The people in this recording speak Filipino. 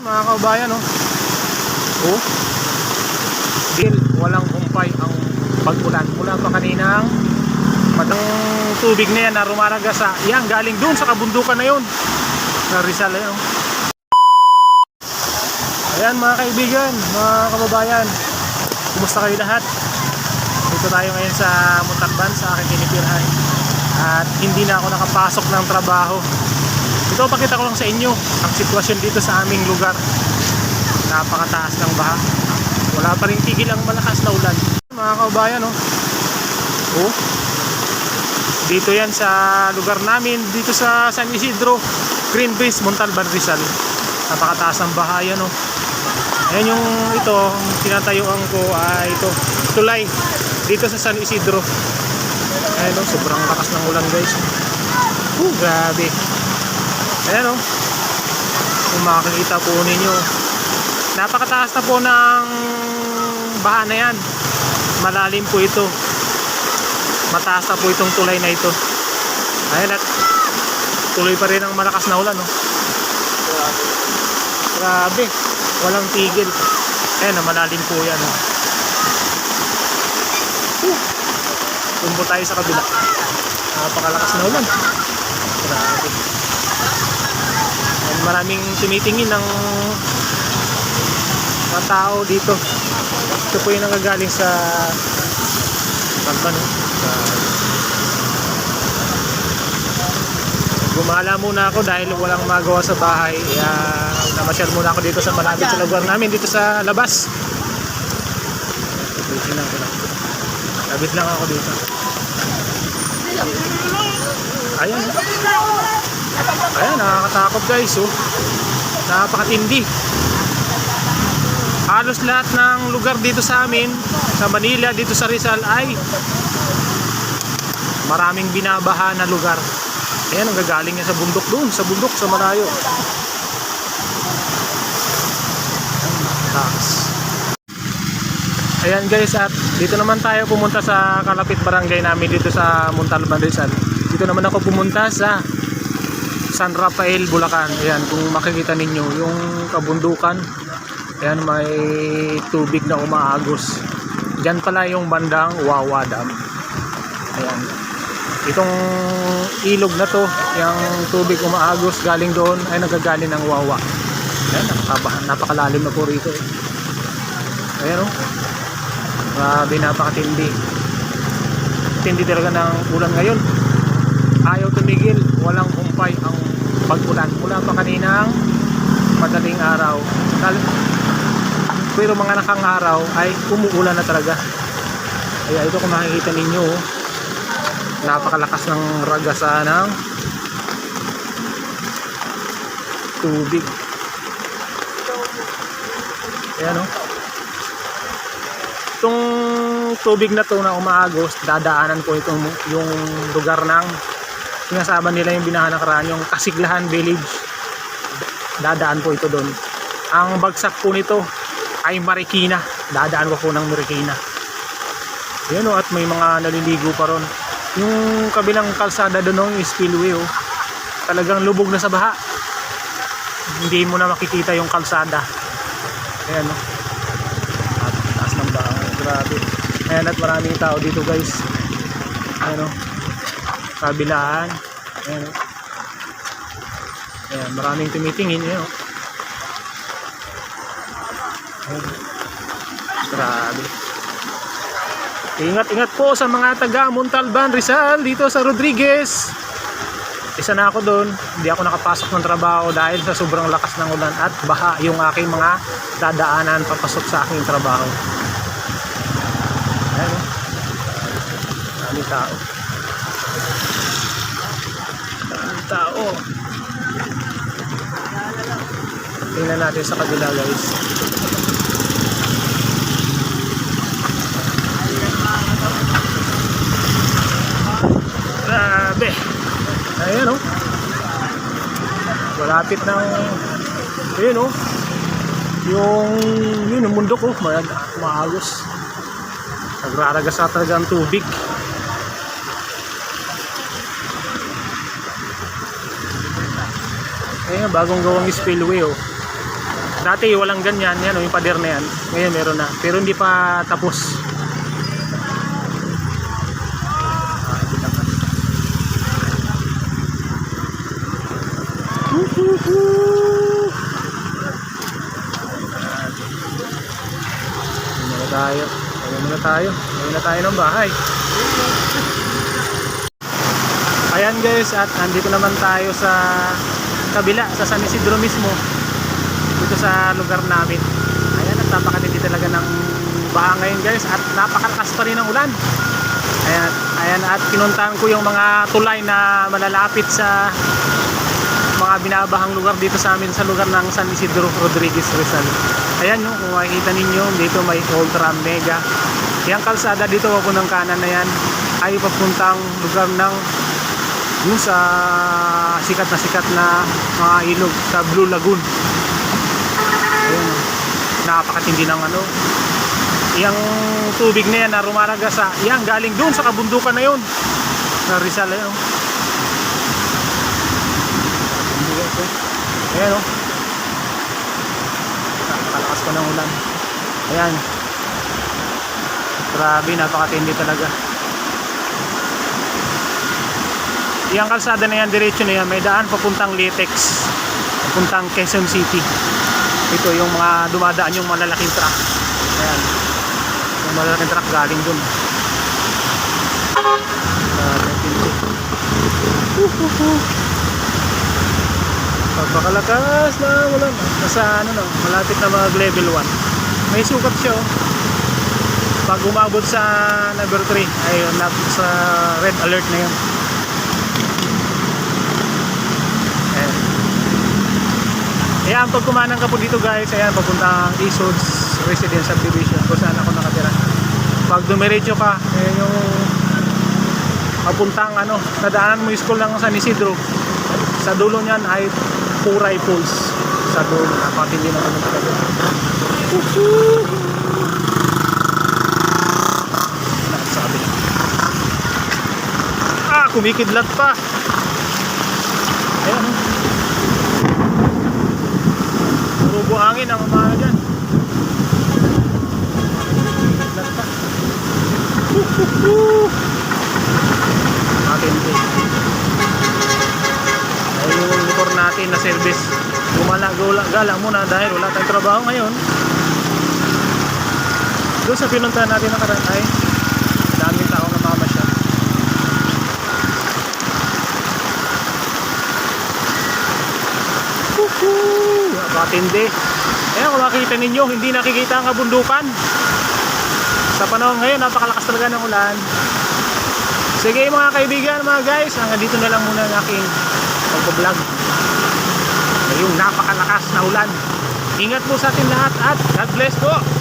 Mga kaubayan, oh. Oh. Dil, walang kumpay ang pagkulan. Mula pa kaninang matang tubig na yan na rumaraga sa, yan, galing doon sa kabundukan na yun. Sa Rizal, ayun. oh. Ayan mga kaibigan, mga kababayan. Kumusta kayo lahat? Dito tayo ngayon sa Montalban, sa aking tinipirhan. At hindi na ako nakapasok ng trabaho. Ito, pakita ko lang sa inyo ang sitwasyon dito sa aming lugar. Napakataas ng baha. Wala pa rin tigil ang malakas na ulan. Mga kaubayan, oh. Oh. Dito yan sa lugar namin, dito sa San Isidro, Green Breeze, Montalban, Rizal. Napakataas ng baha yan, oh. Ayan yung ito, tinatayuan ko ay ito, tulay. Dito sa San Isidro. Ayan, oh, sobrang lakas ng ulan, guys. Uh, grabe. Ayan o. Kung makikita po ninyo. Napakataas na po ng baha na yan. Malalim po ito. Mataas na po itong tulay na ito. Ayan at tuloy pa rin ang malakas na ulan. No? Grabe. Walang tigil. Ayan na malalim po yan. No? Tumbo tayo sa kabila. Napakalakas na ulan. Grabe. Maraming tumitingin ng mga tao dito. Ito po yung nangagaling sa Tamban. no? Sa Gumala muna ako dahil walang magawa sa bahay. Kaya namasyal muna ako dito sa malapit sa lugar namin, dito sa labas. Labit lang ako dito. Ayan. Ayan, nakakatakot guys. Oh. Napakatindi. Halos lahat ng lugar dito sa amin, sa Manila, dito sa Rizal ay maraming binabaha na lugar. Ayan, ang gagaling niya sa bundok doon, sa bundok, sa malayo. Taas. Ayan guys, at dito naman tayo pumunta sa kalapit barangay namin dito sa Montalban Rizal. Dito naman ako pumunta sa San Rafael, Bulacan. Ayan, kung makikita ninyo yung kabundukan. Ayan, may tubig na umaagos. Diyan pala yung bandang Wawa Dam. Ayan. Itong ilog na to, yung tubig umaagos galing doon ay nagagaling ng Wawa. Ayan, napaka- napakalalim na po rito. Eh. Ayan oh. Grabe, napakatindi. Tindi talaga ng ulan ngayon. Ayaw tumigil, walang kumpay ang pag-ulan. Mula pa kaninang madaling araw. Pero mga nakang araw ay umuulan na talaga. Kaya ito kung makikita ninyo, oh, napakalakas ng ragasa ng tubig. Ayan o. Itong tubig na to na umaagos, dadaanan po itong yung lugar ng sinasaban nila yung binahan ng karaan, yung Kasiglahan Village. Dadaan po ito doon. Ang bagsak po nito ay Marikina. Dadaan ko po ng Marikina. Ayan o, at may mga naliligo pa ron. Yung kabilang kalsada doon, yung spillway o, talagang lubog na sa baha. Hindi mo na makikita yung kalsada. Ayan o. At taas ng baha. Grabe. Ayan at maraming tao dito guys. Ayan o. Kabilaan. Ayan. Ayan, maraming tumitingin. Ayan o. Ayan. Grabe. Ingat-ingat po sa mga taga Montalban, Rizal, dito sa Rodriguez. Isa na ako doon, hindi ako nakapasok ng trabaho dahil sa sobrang lakas ng ulan at baha yung aking mga dadaanan papasok sa aking trabaho. Ayan o. Dami tao. Dami tao. Tingnan natin sa kabila guys. Grabe. Ayan o. Malapit ng ayun o. Yung yun yung mundo ko ma maagos. Nagraragas na talaga ang tubig. Ayan, bagong gawang spillway oh. Dati walang ganyan, yan o, yung pader na yan. Ngayon meron na, pero hindi pa tapos. Muna tayo. Ayun muna tayo. Ayun na tayo ng bahay. Ayan guys, at andito naman tayo sa kabila, sa San Isidro mismo. Sa lugar namin. Ayan, at napakatindi talaga ng baha ngayon guys. At napakalakas pa rin ang ulan. Ayan, ayan at pinuntahan ko yung mga tulay na malalapit sa mga binabahang lugar dito sa amin sa lugar ng San Isidro Rodriguez Rizal. Ayan yung kung makikita ninyo dito may Ultra Mega. Yung kalsada dito papuntang kanan na yan ay papuntang lugar ng yung sa sikat na sikat na mga ilog sa Blue Lagoon. Oh. napakatindi ng ano. Yung tubig na yan na rumaraga sa, yan galing doon sa kabundukan na yun. Sa Rizal, ayan oh. Ayan o. Nakakalakas pa ng ulan. Ayan. Grabe, napakatindi talaga. Yung kalsada na yan, diretso na yan, may daan papuntang Litex. Papuntang Quezon City. Ito yung mga dumadaan yung malalaking truck. Ayan. Yung malalaking truck galing dun. Pagpakalakas na ulan. Nasa ano no, malapit na mag level 1. May sukat siya oh. Pag umabot sa number 3, ay nap sa red alert na yun. Ayan, pag kumanang ka po dito guys, ayan, papuntang Isods Residence Subdivision kung saan ako nakatira. Pag dumiretso ka, ayan yung papuntang ano, nadaanan mo yung school ng San Isidro. Sa dulo niyan ay Puray Falls. Sa dulo, napakatindi naman ng talaga. Ah, kumikidlat pa. Ayan. oh. Puro buhangin ang umano dyan. Matindi. Ay yung motor natin na service. Gumala, gula, gala muna dahil wala tayong trabaho ngayon. Doon sa pinuntahan natin nakaraan ay daming tao na mamasyal. Woohoo! Matindi. Ayan, kung makikita ninyo, hindi nakikita ang kabundukan. Sa panahon ngayon, napakalakas talaga ng ulan. Sige mga kaibigan, mga guys, hanggang dito na lang muna ang aking pagbablog. Ngayong napakalakas na ulan. Ingat po sa atin lahat at God bless po!